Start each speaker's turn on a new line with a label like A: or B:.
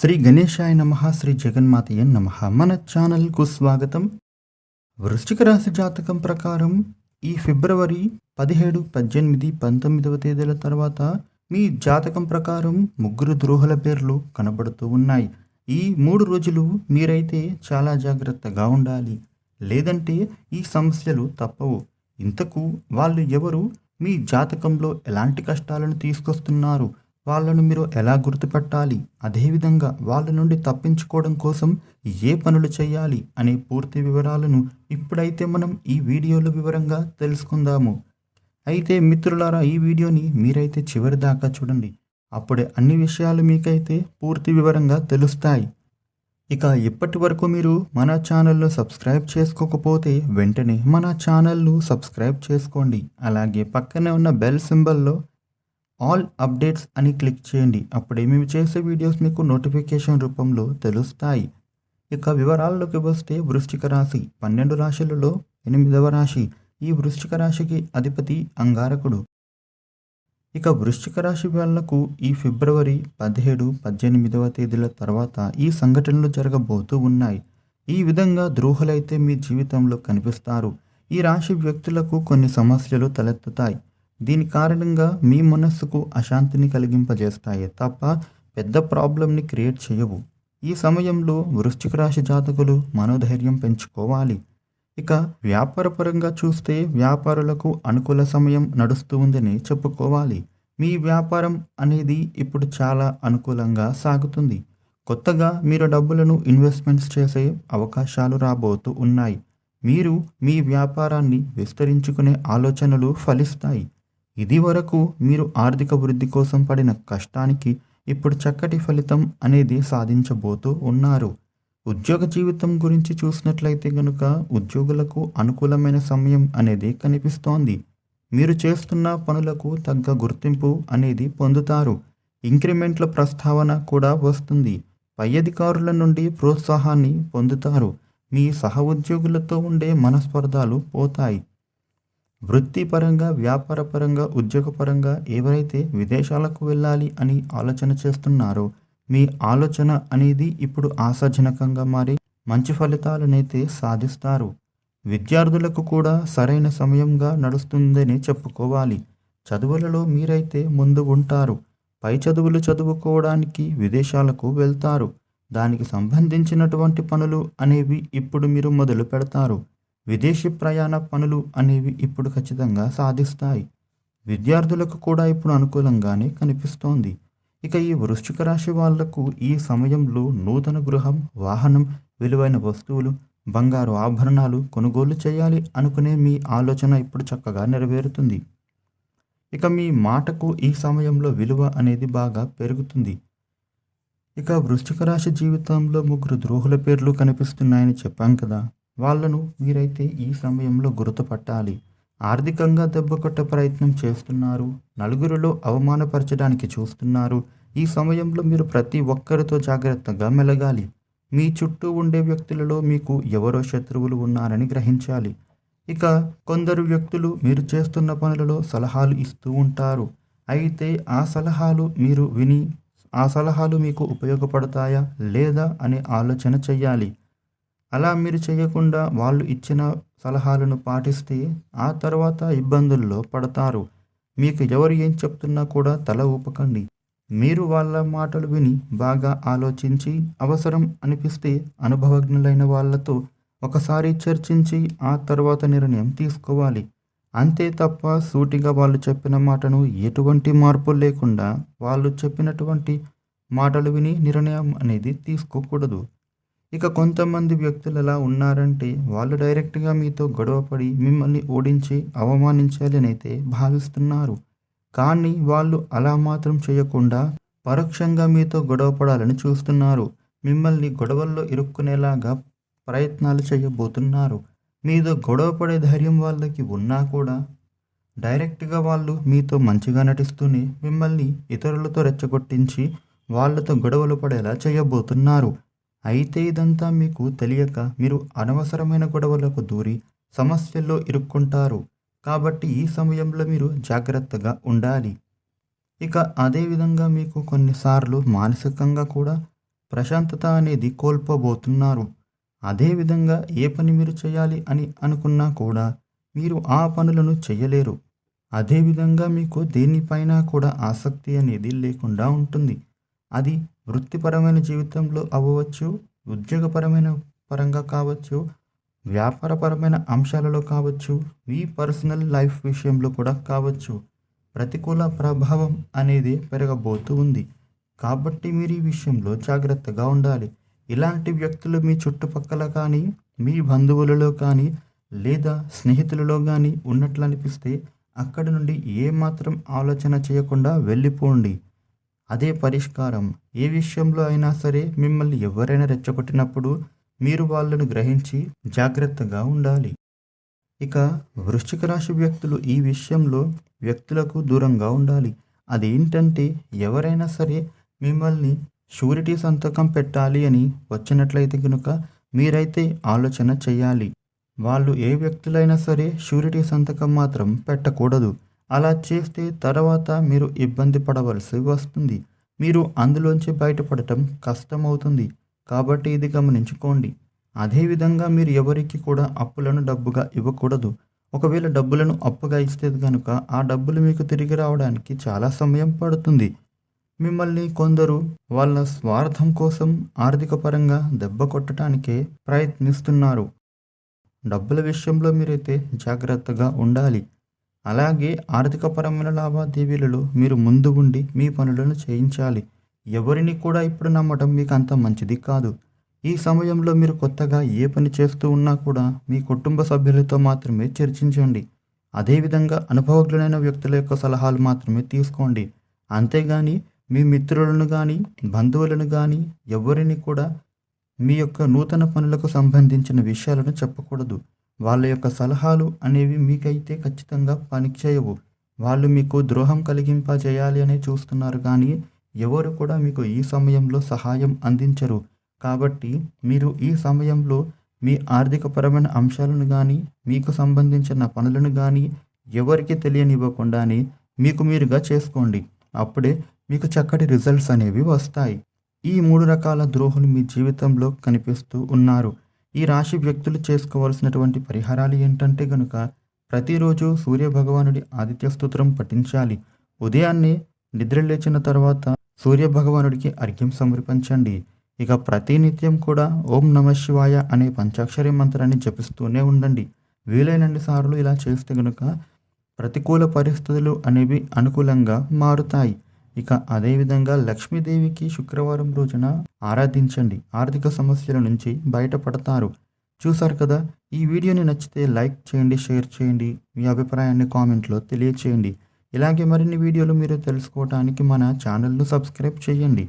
A: శ్రీ గణేశాయ నమ శ్రీ జగన్మాతయ నమ. మన ఛానల్కు స్వాగతం. వృశ్చిక రాశి జాతకం ప్రకారం ఈ ఫిబ్రవరి పదిహేడు పద్దెనిమిది పంతొమ్మిదవ తేదీల తర్వాత మీ జాతకం ప్రకారం ముగ్గురు ద్రోహుల పేర్లు కనబడుతూ ఉన్నాయి. ఈ మూడు రోజులు మీరైతే చాలా జాగ్రత్తగా ఉండాలి. లేదంటే ఈ సమస్యలు తప్పవు. ఇంతకు వాళ్ళు ఎవరు? మీ జాతకంలో ఎలాంటి కష్టాలను తీసుకొస్తున్నారు? వాళ్ళను మీరు ఎలా గుర్తుపెట్టాలి? అదేవిధంగా వాళ్ళ నుండి తప్పించుకోవడం కోసం ఏ పనులు చేయాలి అనే పూర్తి వివరాలను ఇప్పుడైతే మనం ఈ వీడియోలో వివరంగా తెలుసుకుందాము. అయితే మిత్రులారా ఈ వీడియోని మీరైతే చివరి దాకా చూడండి. అప్పుడే అన్ని విషయాలు మీకైతే పూర్తి వివరంగా తెలుస్తాయి. ఇక ఇప్పటి వరకు మీరు మన ఛానల్ను సబ్స్క్రైబ్ చేసుకోకపోతే వెంటనే మన ఛానల్ను సబ్స్క్రైబ్ చేసుకోండి. అలాగే పక్కనే ఉన్న బెల్ సింబల్లో ఆల్ అప్డేట్స్ అని క్లిక్ చేయండి. అప్పుడే మేము చేసే వీడియోస్ మీకు నోటిఫికేషన్ రూపంలో తెలుస్తాయి. ఇక వివరాల్లోకి వస్తే వృశ్చిక రాశి. పన్నెండు రాశులలో ఎనిమిదవ రాశి. ఈ వృశ్చిక రాశికి అధిపతి అంగారకుడు. ఇక వృశ్చిక రాశి వాళ్ళకు ఈ ఫిబ్రవరి పదిహేడు పద్దెనిమిదవ తేదీల తర్వాత ఈ సంఘటనలు జరగబోతూ ఉన్నాయి. ఈ విధంగా ద్రోహులైతే మీ జీవితంలో కనిపిస్తారు. ఈ రాశి వ్యక్తులకు కొన్ని సమస్యలు తలెత్తుతాయి. దీని కారణంగా మీ మనస్సుకు అశాంతిని కలిగింపజేస్తాయి తప్ప పెద్ద ప్రాబ్లంని క్రియేట్ చేయవు. ఈ సమయంలో వృశ్చిక రాశి జాతకులు మనోధైర్యం పెంచుకోవాలి. ఇక వ్యాపారపరంగా చూస్తే వ్యాపారులకు అనుకూల సమయం నడుస్తూ ఉందని చెప్పుకోవాలి. మీ వ్యాపారం అనేది ఇప్పుడు చాలా అనుకూలంగా సాగుతుంది. కొత్తగా మీరు డబ్బులను ఇన్వెస్ట్మెంట్స్ చేసే అవకాశాలు రాబోతూ ఉన్నాయి. మీరు మీ వ్యాపారాన్ని విస్తరించుకునే ఆలోచనలు ఫలిస్తాయి. ఇది వరకు మీరు ఆర్థిక వృద్ధి కోసం పడిన కష్టానికి ఇప్పుడు చక్కటి ఫలితం అనేది సాధించబోతూ ఉన్నారు. ఉద్యోగ జీవితం గురించి చూసినట్లయితే గనుక ఉద్యోగులకు అనుకూలమైన సమయం అనేది కనిపిస్తోంది. మీరు చేస్తున్న పనులకు తగ్గ గుర్తింపు అనేది పొందుతారు. ఇంక్రిమెంట్ల ప్రస్తావన కూడా వస్తుంది. పై అధికారుల నుండి ప్రోత్సాహాన్ని పొందుతారు. మీ సహ ఉద్యోగులతో ఉండే మనస్పర్ధాలు పోతాయి. వృత్తిపరంగా వ్యాపారపరంగా ఉద్యోగపరంగా ఎవరైతే విదేశాలకు వెళ్ళాలి అని ఆలోచన చేస్తున్నారో మీ ఆలోచన అనేది ఇప్పుడు ఆశాజనకంగా మారి మంచి ఫలితాలనైతే సాధిస్తారు. విద్యార్థులకు కూడా సరైన సమయంగా నడుస్తుందని చెప్పుకోవాలి. చదువులలో మీరైతే ముందు ఉంటారు. పై చదువులు చదువుకోవడానికి విదేశాలకు వెళ్తారు. దానికి సంబంధించినటువంటి పనులు అనేవి ఇప్పుడు మీరు మొదలు పెడతారు. విదేశీ ప్రయాణ పనులు అనేవి ఇప్పుడు ఖచ్చితంగా సాధిస్తాయి. విద్యార్థులకు కూడా ఇప్పుడు అనుకూలంగానే కనిపిస్తోంది. ఇక ఈ వృశ్చిక రాశి వాళ్ళకు ఈ సమయంలో నూతన గృహం వాహనం విలువైన వస్తువులు బంగారు ఆభరణాలు కొనుగోలు చేయాలి అనుకునే మీ ఆలోచన ఇప్పుడు చక్కగా నెరవేరుతుంది. ఇక మీ మాటకు ఈ సమయంలో విలువ అనేది బాగా పెరుగుతుంది. ఇక వృశ్చిక రాశి జీవితంలో ముగ్గురు ద్రోహుల పేర్లు కనిపిస్తున్నాయని చెప్పాం కదా. వాళ్ళను మీరైతే ఈ సమయంలో గుర్తుపట్టాలి. ఆర్థికంగా దెబ్బకొట్టే ప్రయత్నం చేస్తున్నారు. నలుగురిలో అవమానపరచడానికి చూస్తున్నారు. ఈ సమయంలో మీరు ప్రతి ఒక్కరితో జాగ్రత్తగా మెలగాలి. మీ చుట్టూ ఉండే వ్యక్తులలో మీకు ఎవరో శత్రువులు ఉన్నారని గ్రహించాలి. ఇక కొందరు వ్యక్తులు మీరు చేస్తున్న పనులలో సలహాలు ఇస్తూ ఉంటారు. అయితే ఆ సలహాలు మీరు విని ఆ సలహాలు మీకు ఉపయోగపడతాయా లేదా అనే ఆలోచన చేయాలి. అలా మీరు చేయకుండా వాళ్ళు ఇచ్చిన సలహాలను పాటిస్తే ఆ తర్వాత ఇబ్బందుల్లో పడతారు. మీకు ఎవరు ఏం చెప్తున్నా కూడా తల ఊపకండి. మీరు వాళ్ళ మాటలు విని బాగా ఆలోచించి అవసరం అనిపిస్తే అనుభవజ్ఞులైన వాళ్ళతో ఒకసారి చర్చించి ఆ తర్వాత నిర్ణయం తీసుకోవాలి. అంతే తప్ప సూటిగా వాళ్ళు చెప్పిన మాటను ఎటువంటి మార్పు లేకుండా వాళ్ళు చెప్పినటువంటి మాటలు విని నిర్ణయం అనేది తీసుకోకూడదు. ఇక కొంతమంది వ్యక్తులు ఎలా ఉన్నారంటే వాళ్ళు డైరెక్ట్గా మీతో గొడవపడి మిమ్మల్ని ఓడించి అవమానించాలి అని అయితే భావిస్తున్నారు. కానీ వాళ్ళు అలా మాత్రం చేయకుండా పరోక్షంగా మీతో గొడవపడాలని చూస్తున్నారు. మిమ్మల్ని గొడవల్లో ఇరుక్కునేలాగా ప్రయత్నాలు చేయబోతున్నారు. మీతో గొడవపడే ధైర్యం వాళ్ళకి ఉన్నా కూడా డైరెక్ట్గా వాళ్ళు మీతో మంచిగా నటిస్తూనే మిమ్మల్ని ఇతరులతో రెచ్చగొట్టించి వాళ్ళతో గొడవలు పడేలా చేయబోతున్నారు. అయితే ఇదంతా మీకు తెలియక మీరు అనవసరమైన గొడవలకు దూరి సమస్యల్లో ఇరుక్కుంటారు. కాబట్టి ఈ సమయంలో మీరు జాగ్రత్తగా ఉండాలి. ఇక అదేవిధంగా మీకు కొన్నిసార్లు మానసికంగా కూడా ప్రశాంతత అనేది కోల్పోబోతున్నారు. అదేవిధంగా ఏ పని మీరు చేయాలి అని అనుకున్నా కూడా మీరు ఆ పనులను చేయలేరు. అదేవిధంగా మీకు దేనిపైన కూడా ఆసక్తి అనేది లేకుండా ఉంటుంది. అది వృత్తిపరమైన జీవితంలో అవ్వచ్చు ఉద్యోగపరమైన పరంగా కావచ్చు వ్యాపారపరమైన అంశాలలో కావచ్చు మీ పర్సనల్ లైఫ్ విషయంలో కూడా కావచ్చు. ప్రతికూల ప్రభావం అనేది పెరగబోతూ ఉంది. కాబట్టి మీరు ఈ విషయంలో జాగ్రత్తగా ఉండాలి. ఇలాంటి వ్యక్తులు మీ చుట్టుపక్కల కానీ మీ బంధువులలో కానీ లేదా స్నేహితులలో కానీ ఉన్నట్లు అనిపిస్తే అక్కడి నుండి ఏమాత్రం ఆలోచన చేయకుండా వెళ్ళిపోండి. అదే పరిష్కారం. ఏ విషయంలో అయినా సరే మిమ్మల్ని ఎవరైనా రెచ్చగొట్టినప్పుడు మీరు వాళ్ళను గ్రహించి జాగ్రత్తగా ఉండాలి. ఇక వృశ్చిక రాశి వ్యక్తులు ఈ విషయంలో వ్యక్తులకు దూరంగా ఉండాలి. అదేంటంటే ఎవరైనా సరే మిమ్మల్ని షూరిటీ సంతకం పెట్టాలి అని వచ్చినట్లయితే కనుక మీరైతే ఆలోచన చేయాలి. వాళ్ళు ఏ వ్యక్తులైనా సరే షూరిటీ సంతకం మాత్రం పెట్టకూడదు. అలా చేస్తే తర్వాత మీరు ఇబ్బంది పడవలసి వస్తుంది. మీరు అందులోంచి బయటపడటం కష్టమవుతుంది. కాబట్టి ఇది గమనించుకోండి. అదేవిధంగా మీరు ఎవరికి కూడా అప్పులను డబ్బుగా ఇవ్వకూడదు. ఒకవేళ డబ్బులను అప్పుగా ఇస్తే కనుక ఆ డబ్బులు మీకు తిరిగి రావడానికి చాలా సమయం పడుతుంది. మిమ్మల్ని కొందరు వాళ్ళ స్వార్థం కోసం ఆర్థిక పరంగా దెబ్బ కొట్టడానికే ప్రయత్నిస్తున్నారు. డబ్బుల విషయంలో మీరైతే జాగ్రత్తగా ఉండాలి. అలాగే ఆర్థికపరమైన లావాదేవీలలో మీరు ముందు ఉండి మీ పనులను చేయించాలి. ఎవరిని కూడా ఇప్పుడు నమ్మటం మీకు అంత మంచిది కాదు. ఈ సమయంలో మీరు కొత్తగా ఏ పని చేస్తూ ఉన్నా కూడా మీ కుటుంబ సభ్యులతో మాత్రమే చర్చించండి. అదేవిధంగా అనుభవజ్ఞులైన వ్యక్తుల యొక్క సలహాలు మాత్రమే తీసుకోండి. అంతేగాని మీ మిత్రులను కానీ బంధువులను కానీ ఎవరిని కూడా మీ యొక్క నూతన పనులకు సంబంధించిన విషయాలను చెప్పకూడదు. వాళ్ళ యొక్క సలహాలు అనేవి మీకైతే ఖచ్చితంగా పనిచేయవు. వాళ్ళు మీకు ద్రోహం కలిగింపజేయాలి అనే చూస్తున్నారు కానీ ఎవరు కూడా మీకు ఈ సమయంలో సహాయం అందించరు. కాబట్టి మీరు ఈ సమయంలో మీ ఆర్థికపరమైన అంశాలను కానీ మీకు సంబంధించిన పనులను కానీ ఎవరికి తెలియనివ్వకుండానే మీకు మీరుగా చేసుకోండి. అప్పుడే మీకు చక్కటి రిజల్ట్స్ అనేవి వస్తాయి. ఈ మూడు రకాల ద్రోహులు మీ జీవితంలో కనిపిస్తూ ఉన్నారు. ఈ రాశి వ్యక్తులు చేసుకోవాల్సినటువంటి పరిహారాలు ఏంటంటే గనుక ప్రతిరోజు సూర్య భగవానుడి ఆదిత్య స్తోత్రం పఠించాలి. ఉదయాన్నే నిద్ర లేచిన తర్వాత సూర్య భగవానుడికి అర్ఘ్యం సమర్పించండి. ఇక ప్రతినిత్యం కూడా ఓం నమ శివాయ అనే పంచాక్షరి మంత్రాన్ని జపిస్తూనే ఉండండి. వీలైనన్ని సార్లు ఇలా చేస్తే గనుక ప్రతికూల పరిస్థితులు అనేవి అనుకూలంగా మారుతాయి. ఇక అదేవిధంగా లక్ష్మీదేవికి శుక్రవారం రోజున ఆరాధించండి. ఆర్థిక సమస్యల నుంచి బయటపడతారు. చూసారు కదా? ఈ వీడియోని నచ్చితే లైక్ చేయండి షేర్ చేయండి. మీ అభిప్రాయాన్ని కామెంట్లో తెలియచేయండి. ఇలాగే మరిన్ని వీడియోలు మీరు తెలుసుకోవడానికి మన ఛానల్ను సబ్స్క్రైబ్ చేయండి.